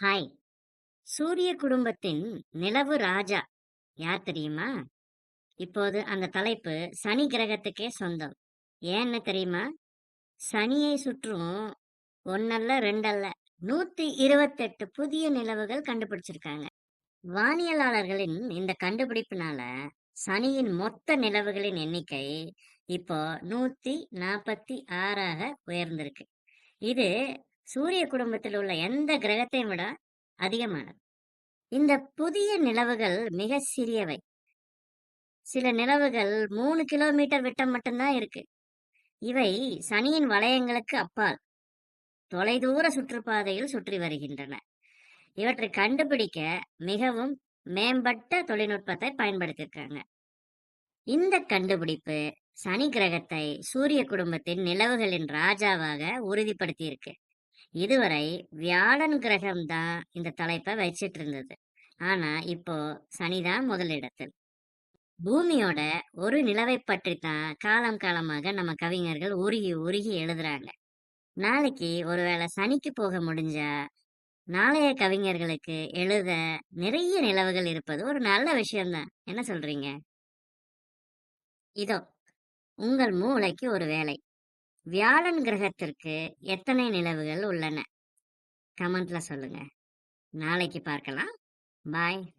Hi. சூரிய குடும்பத்தின் நிலவு ராஜா. யார் தெரியுமா? இப்போது அந்த தலைப்பு சனி கிரகத்துக்கே சொந்தம். ஏன்னு தெரியுமா? சனியை சுற்றும் ஒன்னல்ல ரெண்டல்ல. நூத்தி இருபத்தெட்டு புதிய நிலவுகள் கண்டுபிடிச்சிருக்காங்க. வானியலாளர்களின் இந்த கண்டுபிடிப்புனால சனியின் மொத்த நிலவுகளின் எண்ணிக்கை இப்போ நூத்தி நாற்பத்தி ஆறாக உயர்ந்திருக்கு. இது சூரிய குடும்பத்தில் உள்ள எந்த கிரகத்தையும் விட அதிகமானது. இந்த புதிய நிலவுகள் மிக சிறியவை. சில நிலவுகள் மூணு கிலோமீட்டர் விட்டம் மட்டும்தான் இருக்கு. இவை சனியின் வளையங்களுக்கு அப்பால் தொலைதூர சுற்றுப்பாதையில் சுற்றி வருகின்றன. இவற்றை கண்டுபிடிக்க மிகவும் மேம்பட்ட தொழில்நுட்பத்தை பயன்படுத்தியிருக்காங்க இந்த கண்டுபிடிப்பு சனி கிரகத்தை சூரிய குடும்பத்தின் நிலவுகளின் ராஜாவாக உறுதிப்படுத்தியிருக்கு. இதுவரை வியாழன் கிரகம் தான் இந்த தலைப்பை வச்சிட்டு இருந்தது. ஆனா இப்போ சனிதான் முதலிடத்தில். பூமியோட ஒரு நிலவை பற்றி தான் காலம் காலமாக நம்ம கவிஞர்கள் உருகி உருகி எழுதுறாங்க. நாளைக்கு ஒருவேளை சனிக்கு போக முடிஞ்சா நாளைய கவிஞர்களுக்கு எழுத நிறைய நிலவுகள் இருப்பது ஒரு நல்ல விஷயம்தான். என்ன சொல்றீங்க? இதோ உங்கள் மூளைக்கு ஒரு வேலை. வியாழன் கிரகத்திற்கு எத்தனை நிலவுகள் உள்ளன? கமெண்ட்ல சொல்லுங்க. நாளைக்கு பார்க்கலாம். பாய்